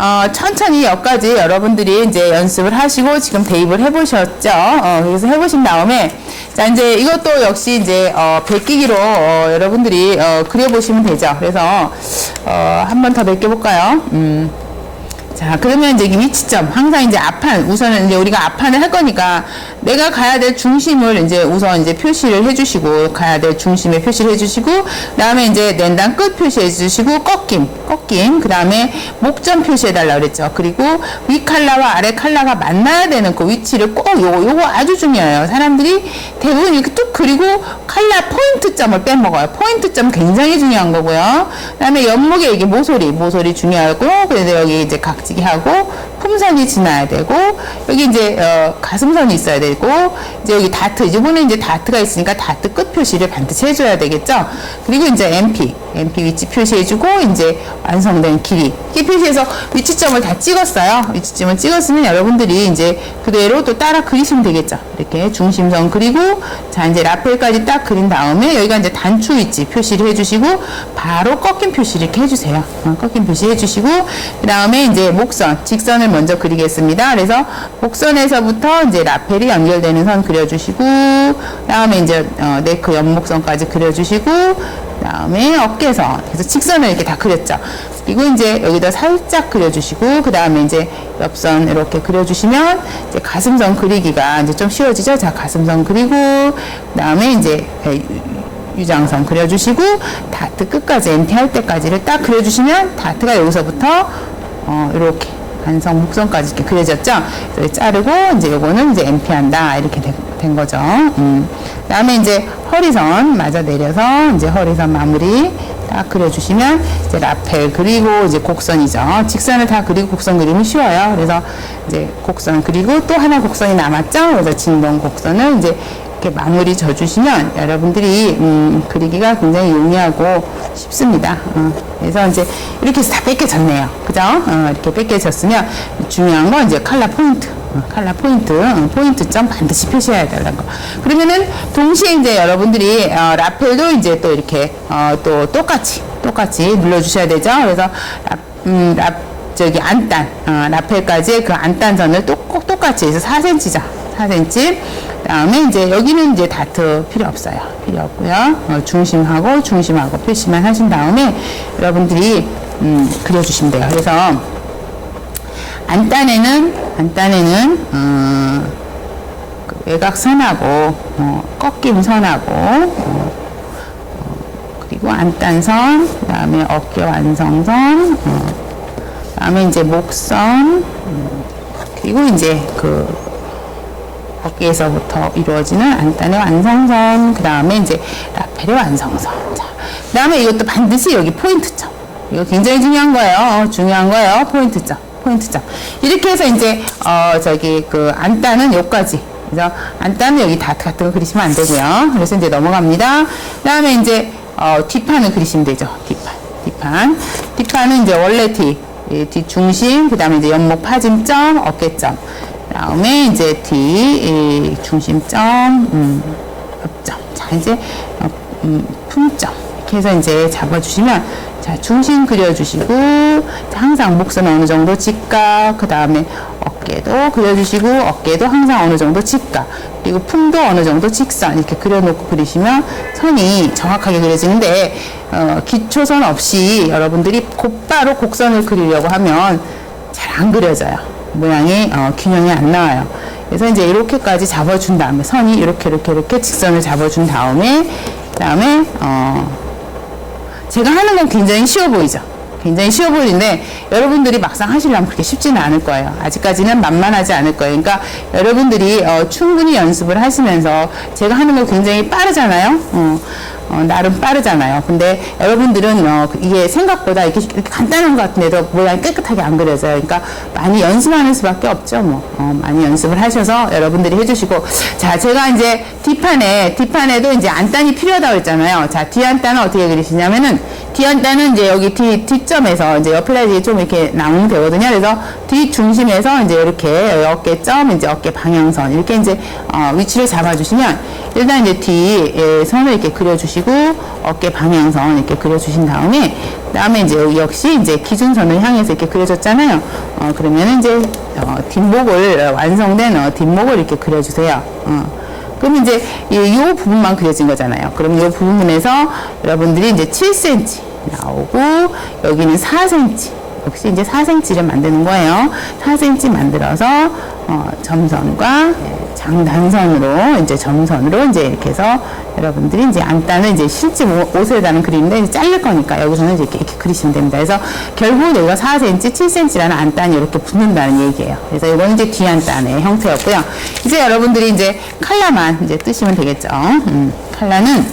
어, 천천히 여기까지 여러분들이 이제 연습을 하시고 지금 대입을 해보셨죠. 어, 그래서 해보신 다음에 자 이제 이것도 역시 이제 어, 베끼기로 어, 여러분들이 어, 그려보시면 되죠. 그래서 어, 한 번 더 베껴볼까요? 음. 자, 그러면 이제 이 위치점, 항상 이제 앞판, 우선은 이제 우리가 앞판을 할 거니까 내가 가야 될 중심을 이제 우선 이제 표시를 해주시고, 가야 될 중심에 표시를 해주시고, 그 다음에 이제 낸단 끝 표시해 주시고, 꺾임, 꺾임, 그 다음에 목점 표시해달라 그랬죠. 그리고 위 칼라와 아래 칼라가 만나야 되는 그 위치를 꼭 요거, 요거 아주 중요해요. 사람들이 대부분 이렇게 뚝 그리고 칼라 포인트점을 빼먹어요. 포인트점 굉장히 중요한 거고요. 그 다음에 옆목에 이게 모서리, 모서리 중요하고, 그래서 여기 이제 각지 기 하고, 품선이 지나야 되고, 여기 이제, 어, 가슴선이 있어야 되고, 이제 여기 다트, 이번에 이제 다트가 있으니까 다트 끝 표시를 반드시 해줘야 되겠죠? 그리고 이제 MP, MP 위치 표시해주고, 이제 완성된 길이. 이 표시해서 위치점을 다 찍었어요. 위치점을 찍었으면 여러분들이 이제 그대로 또 따라 그리시면 되겠죠? 이렇게 중심선 그리고, 자, 이제 라펠까지 딱 그린 다음에 여기가 이제 단추 위치 표시를 해주시고, 바로 꺾인 표시를 이렇게 해주세요. 어, 꺾인 표시 해주시고, 그 다음에 이제 목선, 직선을 먼저 그리겠습니다. 그래서 목선에서부터 이제 라펠이 연결되는 선 그려주시고, 그 다음에 이제 어, 네크 옆목선까지 그려주시고, 그 다음에 어깨선, 그래서 직선을 이렇게 다 그렸죠. 그리고 이제 여기다 살짝 그려주시고, 그 다음에 이제 옆선 이렇게 그려주시면, 이제 가슴선 그리기가 이제 좀 쉬워지죠. 자, 가슴선 그리고, 그 다음에 이제 유장선 그려주시고, 다트 끝까지 MT 할 때까지를 딱 그려주시면, 다트가 여기서부터, 어, 이렇게. 완성 목선까지 이렇게 그려졌죠? 그래서 자르고, 이제 요거는 이제 MT 한다. 이렇게 된, 된 거죠. 음. 그 다음에 이제 허리선 맞아 내려서, 이제 허리선 마무리 딱 그려주시면, 이제 라펠 그리고 이제 곡선이죠. 직선을 다 그리고 곡선 그리면 쉬워요. 그래서 이제 곡선 그리고 또 하나 곡선이 남았죠? 그래서 진동 곡선을 이제 이렇게 마무리 져주시면 여러분들이 음, 그리기가 굉장히 용이하고 쉽습니다. 어, 그래서 이제 이렇게 해서 다 뺏겨졌네요. 그죠? 어, 이렇게 뺏겨졌으면 중요한 건 이제 칼라 포인트. 어, 칼라 포인트, 어, 포인트점 반드시 표시해야 된다는 거. 그러면은 동시에 이제 여러분들이 어, 라펠도 이제 또 이렇게 어, 또 똑같이 똑같이 눌러주셔야 되죠. 그래서 라, 음, 라, 저기 안단 어, 라펠까지 그 안단선을 또, 꼭 똑같이 해서 4cm죠. 4cm. 다음에 이제 여기는 이제 다트 필요 없어요. 필요 없고요. 어, 중심하고 중심하고 표시만 하신 다음에 여러분들이 음, 그려주시면 돼요. 그래서 안단에는 안단에는 어, 그 외곽선하고 어, 꺾임 선하고 어, 어, 그리고 안단선, 그다음에 어깨 완성선, 어, 그다음에 이제 목선, 음, 그리고 이제 그 어깨에서부터 이루어지는 안단의 완성선, 그 다음에 이제 라펠의 완성선. 자, 그 다음에 이것도 반드시 여기 포인트점. 이거 굉장히 중요한 거예요. 어, 중요한 거예요. 포인트점. 포인트점. 이렇게 해서 이제, 어, 저기 그 안단은 여기까지. 그래서 안단은 여기 다트 같은 거 그리시면 안 되고요. 그래서 이제 넘어갑니다. 그 다음에 이제, 어, 뒷판을 그리시면 되죠. 뒷판. 뒷판. 뒷판은 이제 원래 뒤. 이 뒷중심, 그 다음에 이제 연목 파짐점, 어깨점. 다음에 이제 뒤 이, 중심점, 음, 옆점. 자 이제 어, 음, 품점 이렇게 해서 이제 잡아주시면 자 중심 그려주시고 자, 항상 목선 어느 정도 직각, 그 다음에 어깨도 그려주시고 어깨도 항상 어느 정도 직각, 그리고 품도 어느 정도 직선 이렇게 그려놓고 그리시면 선이 정확하게 그려지는데 어, 기초선 없이 여러분들이 곧바로 곡선을 그리려고 하면 잘 안 그려져요. 모양이 어, 균형이 안 나와요. 그래서 이제 이렇게까지 잡아준 다음에 선이 이렇게 이렇게 이렇게 직선을 잡아준 다음에 그다음에 어, 제가 하는 건 굉장히 쉬워 보이죠. 굉장히 쉬워 보이는데 여러분들이 막상 하시려면 그렇게 쉽지는 않을 거예요. 아직까지는 만만하지 않을 거예요. 그러니까 여러분들이 어, 충분히 연습을 하시면서 제가 하는 거 굉장히 빠르잖아요. 어, 어, 나름 빠르잖아요. 근데 여러분들은 어, 이게 생각보다 이렇게, 이렇게 간단한 것 같은데도 모양이 깨끗하게 안 그려져요. 그러니까 많이 연습하는 수밖에 없죠. 뭐 어, 많이 연습을 하셔서 여러분들이 해주시고 자 제가 이제 뒷판에 뒷판에도 이제 안단이 필요하다고 했잖아요. 자 뒤안단은 어떻게 그리시냐면은 뒤한단은 이제 여기 뒤, 뒷점에서 이제 옆플라지 좀 이렇게 나오면 되거든요. 그래서 뒤 중심에서 이제 이렇게 어깨점, 이제 어깨 방향선 이렇게 이제 어, 위치를 잡아주시면 일단 이제 뒤에 선을 이렇게 그려주시고 어깨 방향선 이렇게 그려주신 다음에 그다음에 이제 여기 역시 이제 기준선을 향해서 이렇게 그려줬잖아요. 어, 그러면 이제 어, 뒷목을 완성된 어, 뒷목을 이렇게 그려주세요. 어. 그럼 이제 이, 요 부분만 그려진 거잖아요. 그럼 이 부분에서 여러분들이 이제 7cm 나오고 여기는 4cm 역시 이제 4cm를 만드는 거예요. 4cm 만들어서 어, 점선과 예, 장단선으로 이제 점선으로 이제 이렇게 해서 여러분들이 이제 안단을 이제 실제 옷- 옷에다는 그리는데 이제 자를 거니까 여기서는 이제 이렇게, 그리시면 됩니다. 그래서 결국 여기가 4cm, 7cm라는 안단이 이렇게 붙는다는 얘기예요. 그래서 이거는 이제 뒤안단의 형태였고요. 이제 여러분들이 이제 칼라만 이제 뜨시면 되겠죠. 음, 칼라는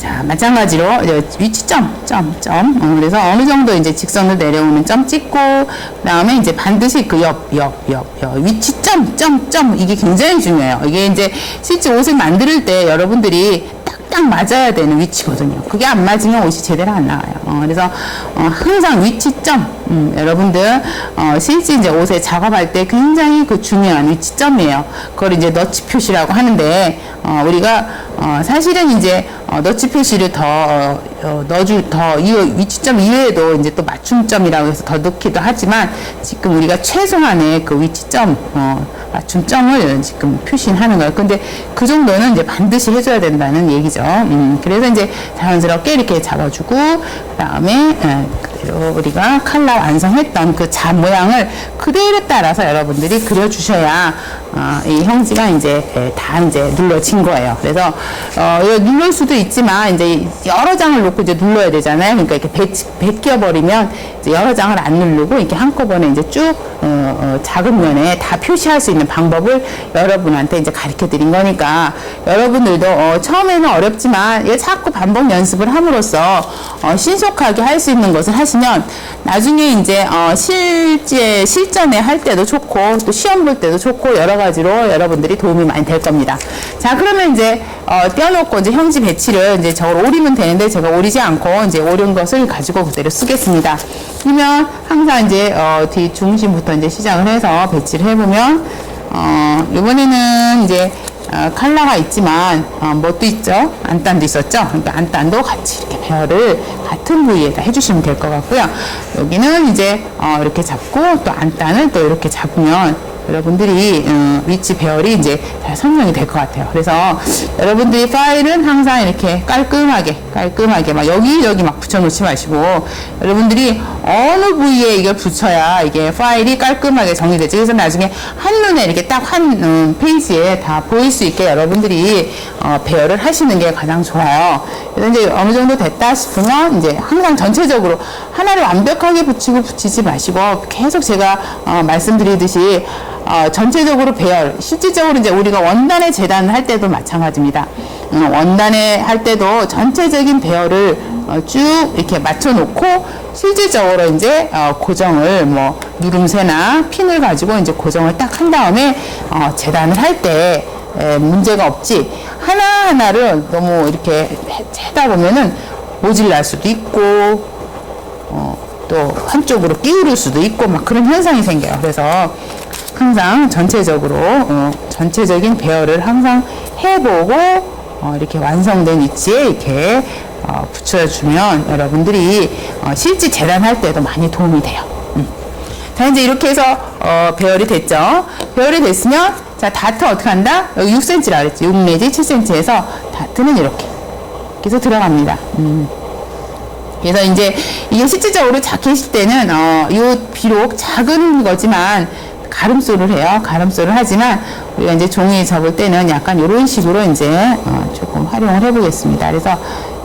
자, 마찬가지로 이제 위치점, 점, 점. 어, 그래서 어느 정도 이제 직선으로 내려오는 점 찍고, 그 다음에 이제 반드시 그 옆, 옆, 옆, 옆, 위치점, 점, 점. 이게 굉장히 중요해요. 이게 이제 실제 옷을 만들 때 여러분들이 딱딱 맞아야 되는 위치거든요. 그게 안 맞으면 옷이 제대로 안 나와요. 어, 그래서 어, 항상 위치점, 음, 여러분들 어, 실제 이제 옷에 작업할 때 굉장히 그 중요한 위치점이에요. 그걸 이제 너치 표시라고 하는데 어, 우리가 어, 사실은 이제 어, 너치 표시를 더 어, 어, 넣어줄 더 이 위치점 이외에도 이제 또 맞춤점이라고 해서 더 넣기도 하지만 지금 우리가 최소한의 그 위치점 어, 맞춤점을 지금 표시하는 거예요. 근데 그 정도는 이제 반드시 해줘야 된다는 얘기죠. 음, 그래서 이제 자연스럽게 이렇게 잡아주고 그 다음에 예, 그대로 우리가 칼라 완성했던 그 잡 모양을 그대로 따라서 여러분들이 그려주셔야 어, 이 형지가 이제 예, 다 이제 눌러진 거예요. 그래서 어, 누를 수도 있지만 이제 여러 장을 놓고 이제 눌러야 되잖아요. 그러니까 이렇게 배, 베껴 버리면 이제 여러 장을 안 누르고 이렇게 한꺼번에 이제 쭉 어, 어, 작은 면에 다 표시할 수 있는 방법을 여러분한테 이제 가르쳐 드린 거니까 여러분들도 어, 처음에는 어렵지만 자꾸 반복 연습을 함으로써 어, 신속하게 할 수 있는 것을 하시면 나중에 이제 어, 실제 실전에 할 때도 좋고 또 시험 볼 때도 좋고 여러 가지로 여러분들이 도움이 많이 될 겁니다. 자 그러면 이제 어, 떼어놓고 이제 형지 배치를 이제 저걸 오리면 되는데 제가 오리지 않고 이제 오른 것을 가지고 그대로 쓰겠습니다. 그러면 항상 이제 어, 뒤 중심부터 이제 시작을 해서 배치를 해보면 어, 이번에는 이제 어, 칼라가 있지만 어, 뭣도 있죠? 안단도 있었죠? 그러니까 안단도 같이 이렇게 배열을 같은 부위에다 해주시면 될 것 같고요. 여기는 이제 어, 이렇게 잡고 또 안단을 또 이렇게 잡으면 여러분들이 어, 위치 배열이 이제 잘 설명이 될 것 같아요. 그래서 여러분들이 파일은 항상 이렇게 깔끔하게 깔끔하게 막 여기저기 막 붙여놓지 마시고 여러분들이 어느 부위에 이걸 붙여야 이게 파일이 깔끔하게 정리되지. 그래서 나중에 한눈에 이렇게 딱한 페이지에 다 보일 수 있게 여러분들이 어, 배열을 하시는 게 가장 좋아요. 그래서 이제 어느 정도 됐다 싶으면 이제 항상 전체적으로 하나를 완벽하게 붙이고 붙이지 마시고 계속 제가 어, 말씀드리듯이 어, 전체적으로 배열, 실질적으로 이제 우리가 원단의 재단을 할 때도 마찬가지입니다. 음, 원단에 할 때도 전체적인 배열을 어, 쭉 이렇게 맞춰놓고 실질적으로 이제 어, 고정을 뭐 누름새나 핀을 가지고 이제 고정을 딱 한 다음에 어, 재단을 할때 문제가 없지 하나 하나를 너무 이렇게 해- 하다 보면은 모질날 수도 있고 어, 또 한쪽으로 끼우를 수도 있고 막 그런 현상이 생겨요. 그래서 항상 전체적으로 어, 전체적인 배열을 항상 해보고 어, 이렇게 완성된 위치에 이렇게 어, 붙여주면 여러분들이 어, 실제 재단할 때도 많이 도움이 돼요. 음. 자 이제 이렇게 해서 어, 배열이 됐죠. 배열이 됐으면 자 다트 어떻게 한다? 여기 6cm라 그랬지. 6 내지 7cm에서 다트는 이렇게 그래서 들어갑니다. 음. 그래서 이제 이게 실질적으로 자켓일 때는 어, 요 비록 작은 거지만 가름소를 해요. 가름소를 하지만 우리가 이제 종이 접을 때는 약간 이런 식으로 이제 어, 조금 활용을 해보겠습니다. 그래서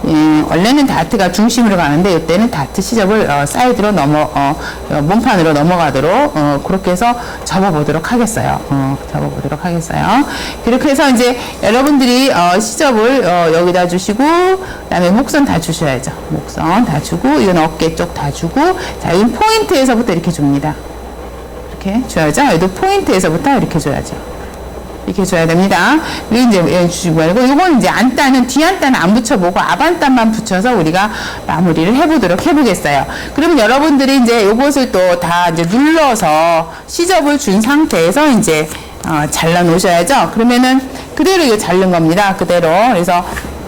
예, 원래는 다트가 중심으로 가는데 이때는 다트 시접을 어, 사이드로 넘어 어, 어, 몸판으로 넘어가도록 어, 그렇게 해서 접어보도록 하겠어요. 어, 접어보도록 하겠어요. 그렇게 해서 이제 여러분들이 어, 시접을 어, 여기다 주시고 그다음에 목선 다 주셔야죠. 목선 다 주고 이건 어깨 쪽 다 주고 자 이건 포인트에서부터 이렇게 줍니다. 이렇게 줘야죠. 얘도 포인트에서부터 이렇게 줘야죠. 이렇게 해줘야 됩니다. 이제 예, 주지 말고 이건 이제 안단은 뒤안단은 안 붙여보고 앞안단만 붙여서 우리가 마무리를 해보도록 해보겠어요. 그러면 여러분들이 이제 이것을 또 다 이제 눌러서 시접을 준 상태에서 이제 어, 잘라 놓으셔야죠. 그러면은 그대로 이거 자른 겁니다. 그대로. 그래서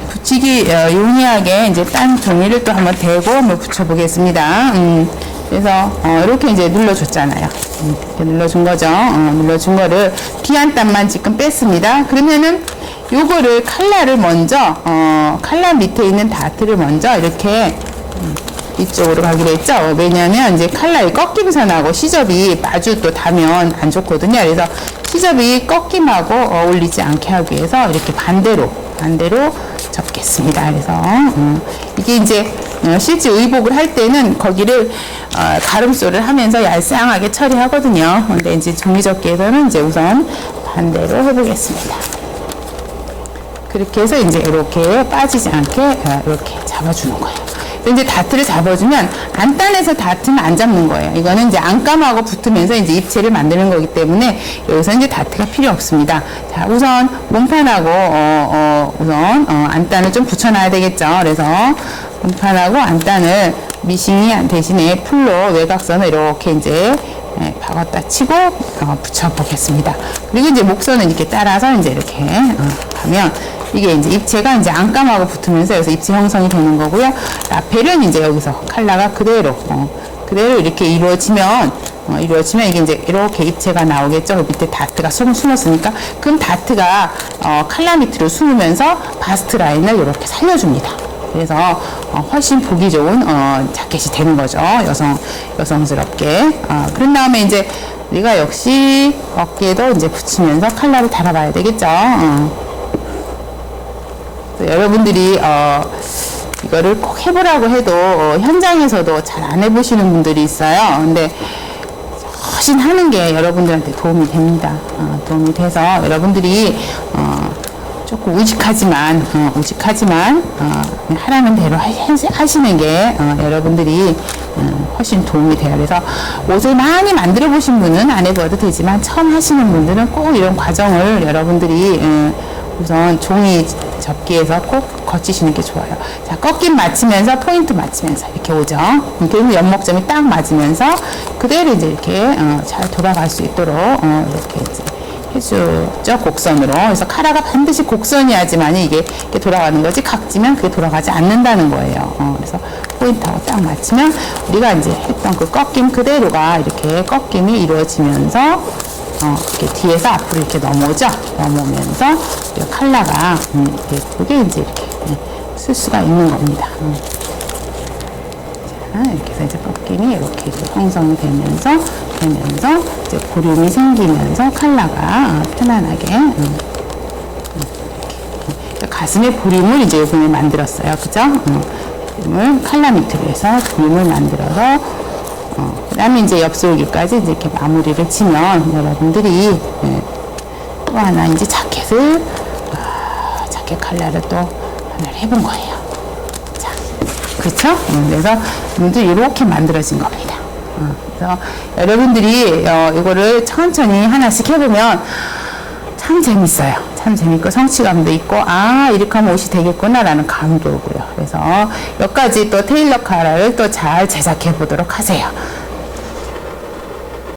붙이기 어, 용이하게 이제 딴 종이를 또 한번 대고 한번 붙여보겠습니다. 음, 그래서 어, 이렇게 이제 눌러줬잖아요. 음, 이렇게 눌러준 거죠. 어, 눌러준 거를 뒤 한 단만 지금 뺐습니다. 그러면은 요거를 칼라를 먼저 어, 칼라 밑에 있는 다트를 먼저 이렇게 음, 이쪽으로 가기로 했죠. 왜냐하면 이제 칼날이 꺾임선하고 시접이 마주 또 닿으면 안 좋거든요. 그래서 시접이 꺾임하고 어울리지 않게 하기 위해서 이렇게 반대로 반대로 접겠습니다. 그래서 음, 이게 이제 어, 실제 의복을 할 때는 거기를 어, 가름소를 하면서 얄쌍하게 처리하거든요. 근데 이제 종이 접기에서는 이제 우선 반대로 해보겠습니다. 그렇게 해서 이제 이렇게 빠지지 않게 어, 이렇게 잡아주는 거예요. 이제 다트를 잡아주면 안단에서 다트는 안 잡는 거예요. 이거는 이제 안감하고 붙으면서 이제 입체를 만드는 거기 때문에 여기서 이제 다트가 필요 없습니다. 자, 우선 몸판하고 어, 어, 우선 어, 안단을 좀 붙여놔야 되겠죠. 그래서 몸판하고 안단을 미싱이 대신에 풀로 외곽선을 이렇게 이제 예, 박았다 치고 어, 붙여보겠습니다. 그리고 이제 목선은 이렇게 따라서 이제 이렇게 어, 하면 이게 이제 입체가 이제 안감하고 붙으면서 여기서 입체 형성이 되는 거고요. 라펠은 이제 여기서 칼라가 그대로 어, 그대로 이렇게 이루어지면 어, 이루어지면 이게 이제 이렇게 입체가 나오겠죠. 그 밑에 다트가 숨, 숨었으니까 그럼 다트가 어, 칼라 밑으로 숨으면서 바스트 라인을 이렇게 살려줍니다. 그래서 어, 훨씬 보기 좋은 어, 자켓이 되는 거죠. 여성 여성스럽게. 어, 그런 다음에 이제 우리가 역시 어깨에도 이제 붙이면서 칼라를 달아봐야 되겠죠. 여러분들이 어, 이거를 꼭 해보라고 해도 어, 현장에서도 잘 안 해보시는 분들이 있어요. 근데 훨씬 하는 게 여러분들한테 도움이 됩니다. 어, 도움이 돼서 여러분들이 어, 조금 우직하지만 어, 우직하지만 어, 그냥 하라는 대로 하- 하시는 게 어, 여러분들이 어, 훨씬 도움이 돼요. 그래서 옷을 많이 만들어 보신 분은 안 해봐도 되지만 처음 하시는 분들은 꼭 이런 과정을 여러분들이 어, 우선 종이 접기에서 꼭 거치시는 게 좋아요. 자, 꺾임 맞추면서 포인트 맞추면서 이렇게 오죠. 음, 그러면 연목점이 딱 맞으면서 그대로 이제 이렇게 어, 잘 돌아갈 수 있도록 어, 이렇게 이제 해주죠 곡선으로. 그래서 카라가 반드시 곡선이야지만 이게 이렇게 돌아가는 거지 각지면 그게 돌아가지 않는다는 거예요. 어, 그래서 포인트하고 딱 맞추면 우리가 이제 했던 그 꺾임 그대로가 이렇게 꺾임이 이루어지면서 어, 이렇게 뒤에서 앞으로 이렇게 넘어오죠. 넘어오면서 칼라가 음, 예쁘게 이제 이렇게 음, 쓸 수가 있는 겁니다. 음. 자, 이렇게 해서 이제 꺾임이 이렇게 이제 형성이 되면서 되면서 이제 고름이 생기면서 칼라가 어, 편안하게 음. 음. 가슴에 보림을 이제 요번에 만들었어요. 그죠? 음, 보림을 칼라 밑으로 해서 보림을 만들어서 어, 그 다음에 이제 옆솔기까지 이제 이렇게 마무리를 치면 여러분들이 예, 또 하나 이제 자켓을 아, 자켓 칼라를 또 하나를 해본 거예요. 자, 그렇죠? 음, 그래서 오늘도 이렇게 만들어진 겁니다. 어, 그래서 여러분들이 어, 이거를 천천히 하나씩 해보면 참 재밌어요. 참 재밌고 성취감도 있고 아 이렇게 하면 옷이 되겠구나라는 감도 오고요. 그래서 몇 가지 또 테일러 카라를 또 잘 제작해 보도록 하세요.